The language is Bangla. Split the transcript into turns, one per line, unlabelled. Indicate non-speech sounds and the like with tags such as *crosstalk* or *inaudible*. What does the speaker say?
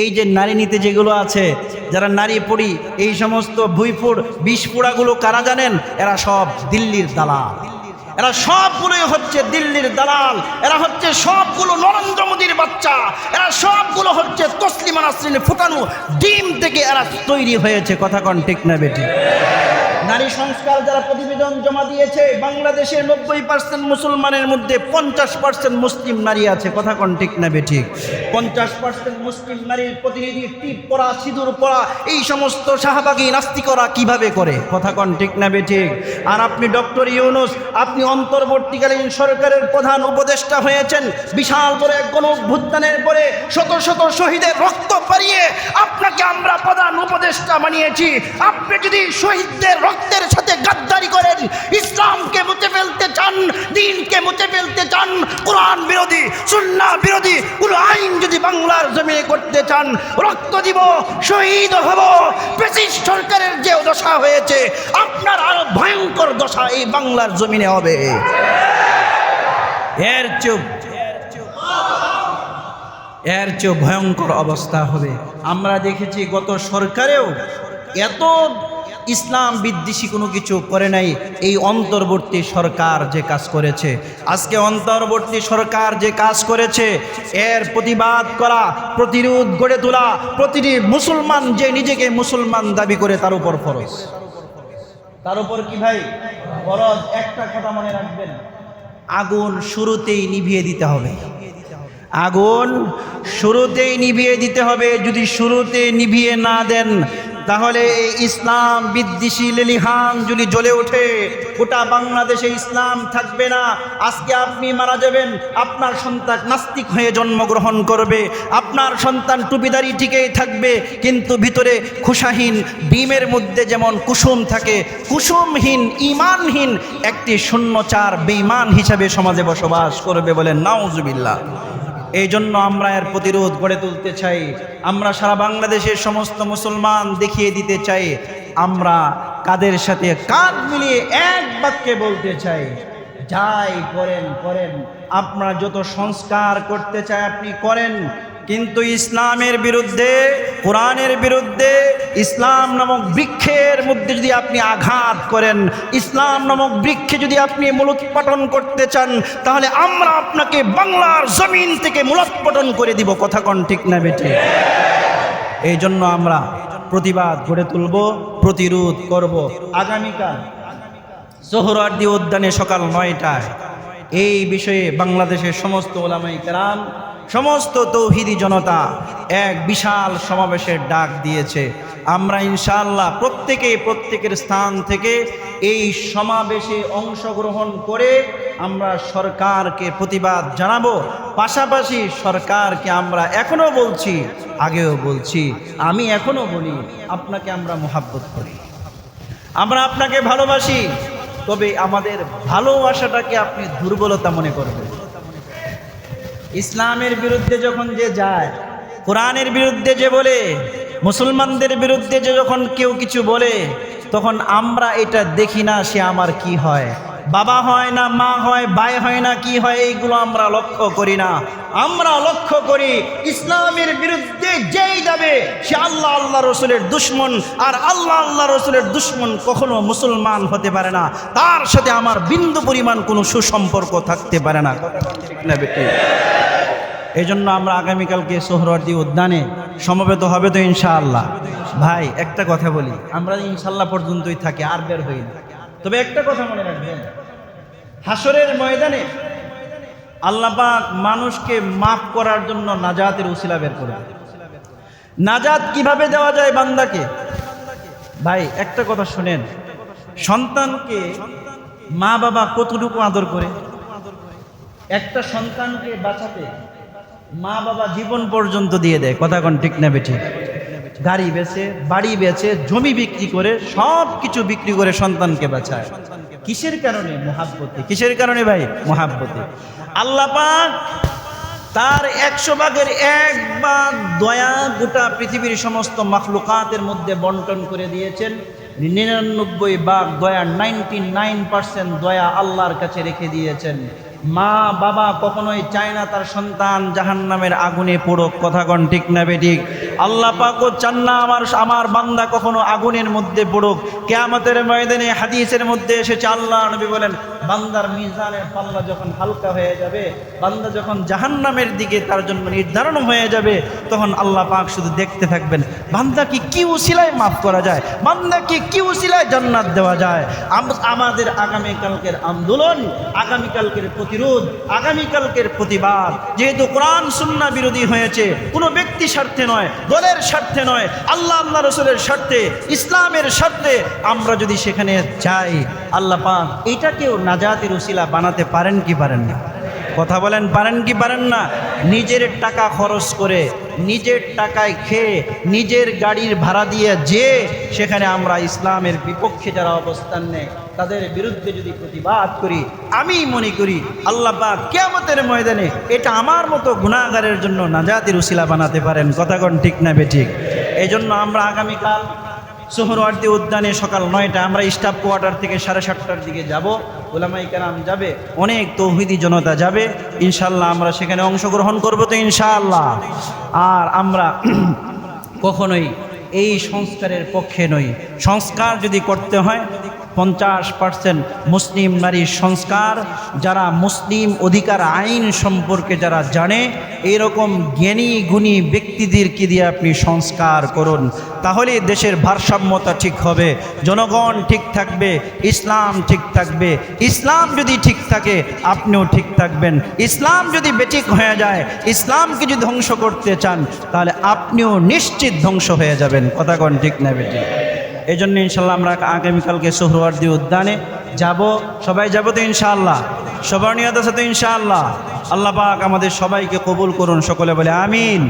এই যে নারী নীতি যেগুলো আছে, যারা নারী পড়ি এই সমস্ত ভুইফুর বিষপুড়াগুলো কারা জানেন? এরা সব দিল্লির দালাল। এরা সবগুলোই হচ্ছে দিল্লির দালাল। এরা হচ্ছে সবগুলো নরেন্দ্র মোদীর বাচ্চা। এরা সবগুলো হচ্ছে তসলিমা নাসরিনের ফুটানো ডিম থেকে এরা তৈরি হয়েছে। কথা কন ঠিক না বেটি নারী সংস্কার যারা প্রতিবেদন জমা দিয়েছে বাংলাদেশের নব্বই পার্সেন্ট মুসলমানের মধ্যে পঞ্চাশ পার্সেন্ট মুসলিম নারী আছে। কথা কন ঠিক না বেঠিক পঞ্চাশ পার্সেন্ট মুসলিম নারীর প্রতিনিধি টিপ পরা, সিঁদুর পরা, এই সমস্ত শাহবাগী নাস্তিকরা কীভাবে করে? কথা কন ঠিক না বেঠিক আর আপনি ডক্টর ইউনুস, আপনি অন্তর্বর্তীকালীন সরকারের প্রধান উপদেষ্টা হয়েছেন, বিশাল বড় এক গণ অভ্যুত্থানের পরে শত শত শহীদের রক্ত পারিয়ে আপনাকে আমরা প্রধান উপদেষ্টা বানিয়েছি। আপনি যদি শহীদদের রক্তের সাথে গাদ্দারি করেন। ইসলামকে মুছে ফেলতে চান, দিনকে মুছে ফেলতে চান, কোরআন বিরোধী সুন্না বিরোধী, কোনো আইন যদি বাংলার জমিনে করতে চান, রক্ত দিব, শহীদ হব। ব্রিটিশ সরকারের যে দশা হয়েছে, আপনার আরও ভয়ঙ্কর দশা এই বাংলার জমিনে হবে। এর চুপ এর চেয়েও ভয়ঙ্কর অবস্থা হবে। আমরা দেখেছি গত সরকারেও এত ইসলাম বিদ্বেষী কোনো কিছু করে নাই, এই অন্তর্বর্তী সরকার যে কাজ করেছে। আজকে অন্তর্বর্তী সরকার যে কাজ করেছে, এর প্রতিবাদ করা, প্রতিরোধ গড়ে তোলা, প্রতিটি মুসলমান যে নিজেকে মুসলমান দাবি করে, তার উপর ফরজ। তার উপর কি ভাই? ফরজ। একটা কথা মনে রাখবেন, আগুন শুরুতেই নিভিয়ে দিতে হবে। আগুন শুরুতেই নিভিয়ে দিতে হবে। যদি শুরুতে নিভিয়ে না দেন তাহলে এই ইসলাম বিদ্বেষী লেলিহান যদি জ্বলে ওঠে, গোটা বাংলাদেশে ইসলাম থাকবে না। আজকে আপনি মারা যাবেন, আপনার সন্তান নাস্তিক হয়ে জন্মগ্রহণ করবে, আপনার সন্তান টুপিদারি ঠিকই থাকবে, কিন্তু ভিতরে খুশাহীন ডিমের মধ্যে যেমন কুসুম থাকে, কুসুমহীন ইমানহীন একটি শূন্যচার, বেঈমান হিসাবে সমাজে বসবাস করবে বলে নাউজুবিল্লাহ। এই জন্য আমরা এর প্রতিরোধ গড়ে তুলতে চাই। আমরা সারা বাংলাদেশের সমস্ত মুসলমান দেখিয়ে দিতে চাই। আমরা কাদের সাথে কাঁধ মিলিয়ে এক বাক্যে বলতে চাই, যাই করেন করেন। আপনারা যত সংস্কার করতে চায় আপনি করেন। কিন্তু ইসলামের বিরুদ্ধে, কোরআনের বিরুদ্ধে, ইসলাম নামক বৃক্ষের মধ্যে যদি আপনি আঘাত করেন, ইসলাম নামক বৃক্ষে যদি আপনি মূলোৎপাটন করতে চান, তাহলে আমরা আপনাকে বাংলার জমিন থেকে মূলোৎপাটন করে দিব। কথা কন ঠিক না বেঠে? এই জন্য আমরা প্রতিবাদ গড়ে তুলব, প্রতিরোধ করব। আগামীকাল সোহরার্দি উদ্যানে সকাল নয়টায়। এই বিষয়ে বাংলাদেশের সমস্ত ওলামাই কেরাম সমস্ত তৌহিদি জনতা এক বিশাল সমাবেশের ডাক দিয়েছে। আমরা ইনশাআল্লাহ প্রত্যেকে প্রত্যেকের স্থান থেকে এই সমাবেশে অংশগ্রহণ করে আমরা সরকারকে প্রতিবাদ জানাব। পাশাপাশি সরকারকে আমরা এখনও বলছি, আগেও বলছি, আমি এখনও বলি, আপনাকে আমরা মোহাব্বত করি। আমরা আপনাকে ভালোবাসি, তবে আমাদের ভালোবাসাটাকে আপনি দুর্বলতা মনে করবেন। ইসলামের বিরুদ্ধে যখন যে যায়, কোরআনের বিরুদ্ধে যে বলে, মুসলমানদের বিরুদ্ধে যে যখন কেউ কিছু বলে, তখন আমরা এটা দেখি না সে আমার কি হয়। বাবা হয় না, মা হয়, ভাই হয় না, কি হয়, এইগুলো আমরা লক্ষ্য করি না। আমরা লক্ষ্য করি ইসলামের বিরুদ্ধে যেই যাবে, সে আল্লাহ আল্লাহ রসুলের দুশ্মন, আর আল্লাহ আল্লাহ রসুলের দুশ্মন কখনো মুসলমান হতে পারে না। তার সাথে আমার বিন্দু পরিমাণ কোনো সুসম্পর্ক থাকতে পারে না। এই জন্য আমরা আগামীকালকে সোহরওয়ার্দী উদ্যানে সমবেত হবে তো ইনশাআল্লাহ। ভাই, একটা কথা বলি, আমরা ইনশাল্লাহ পর্যন্তই থাকি, আর বের হই না। তবে একটা কথা মনে রাখবেন। হাসরের ময়দানে আল্লাপাক মানুষকে মাফ করার জন্য নাজাতের উসিলা বের করবে নাজাত কীভাবে দেওয়া যায় বান্দাকে? ভাই, একটা কথা শুনেন। সন্তানকে মা বাবা কতটুকু আদর করে? একটা সন্তানকে বাঁচাতে মা বাবা জীবন পর্যন্ত দিয়ে দেয়। কথা কোন ঠিক না বেঠি গাড়ি বেচে, বাড়ি বেচে, জমি বিক্রি করে সব কিছু বিক্রি করে সন্তানকে বাঁচায়। কিসের কারণে? মহাব্বতে। কিসের কারণে ভাই? মহাব্বতে। আল্লাহ পাক তার একশো ভাগের এক ভাগ দয়া গোটা পৃথিবীর সমস্ত মাখলুকাতের মধ্যে বন্টন করে দিয়েছেন। নিরানব্বই ভাগ দয়া, নাইনটি নাইন পার্সেন্ট দয়া আল্লাহর কাছে রেখে দিয়েছেন। মা বাবা কখনোই চায় না তার সন্তান জাহান নামের আগুনে পড়ুক কথা কন ঠিক না বেঠিক আল্লাহ পাকও চান না আমার আমার বান্দা কখনো আগুনের মধ্যে পড়ুক। কেয়ামতের ময়দানে হাদিসের মধ্যে এসেছে, আল্লাহ নবী বলেন, বান্দার মিজানের পাল্লা যখন হালকা হয়ে যাবে, বান্দা যখন জাহান্নামের দিকে তার জন্য নির্ধারণ হয়ে যাবে, তখন আল্লাহ পাক শুধু দেখতে থাকবেন, বান্দাকে কি উসিলায় মাফ করা যায়? বান্দাকে কি উসিলায় জান্নাত দেওয়া যায়? আমাদের আগামীকালকের আন্দোলন, আগামীকালকের প্রতিরোধ আগামীকালকের প্রতিবাদ। যেহেতু কোরআন সুন্না বিরোধী হয়েছে, কোনো ব্যক্তি স্বার্থে নয়, দলের স্বার্থে নয়, আল্লাহ আল্লাহ রসুলের স্বার্থে, ইসলামের স্বার্থে আমরা যদি সেখানে যাই, আল্লাহ পাক এটাকেও নাজাতের উসিলা বানাতে পারেন কি পারেন না? কথা বলেন, পারেন কি পারেন না? নিজের টাকা খরচ করে, নিজের টাকায় খেয়ে, নিজের গাড়ির ভাড়া দিয়ে যে, সেখানে আমরা ইসলামের বিপক্ষে যারা অবস্থান নেয় তাদের বিরুদ্ধে যদি প্রতিবাদ করি, আমি মনে করি আল্লাহ পাক কেয়ামতের ময়দানে এটা আমার মতো গুণাগারের জন্য নাজাতের উসিলা বানাতে পারেন। কথা কোন ঠিক না বেঠিক এই জন্য আমরা আগামীকাল সোহরওয়ার্দী উদ্যানে সকাল নয়টা আমরা স্টাফ কোয়ার্টার থেকে সাড়ে সাতটার দিকে যাব। ওলামাই কালাম যাবে, অনেক তৌহিদি জনতা যাবে। ইনশাল্লাহ আমরা সেখানে অংশগ্রহণ করব তো ইনশাআল্লাহ। আর আমরা *clears throat* কখনোই এই সংস্কারের পক্ষে নই। সংস্কার যদি করতে হয় পঞ্চাশ পার্সেন্ট মুসলিম নারীর সংস্কার, যারা মুসলিম অধিকার আইন সম্পর্কে যারা জানে, এরকম জ্ঞানী গুণী ব্যক্তিদেরকে দিয়ে আপনি সংস্কার করুন? তাহলে দেশের ভারসাম্যতা ঠিক হবে, জনগণ ঠিক থাকবে, ইসলাম ঠিক থাকবে। ইসলাম যদি ঠিক থাকে, আপনিও ঠিক থাকবেন। ইসলাম যদি বেঠিক হয়ে যায়, ইসলামকে যদি ধ্বংস করতে চান, তাহলে আপনিও নিশ্চিত ধ্বংস হয়ে যাবেন। কথা কন ঠিক না বেঠিক? এই জন্য ইনশাল্লাহ আমরা আগামীকালকে সোহরওয়ার্দী উদ্যানে যাব। সবাই যাব তো ইনশাআল্লাহ। সবার নিয়ত আছে তো ইনশাআল্লাহ। আল্লাহ পাক আমাদের সবাইকে কবুল করুন, সকলে বলে আমিন।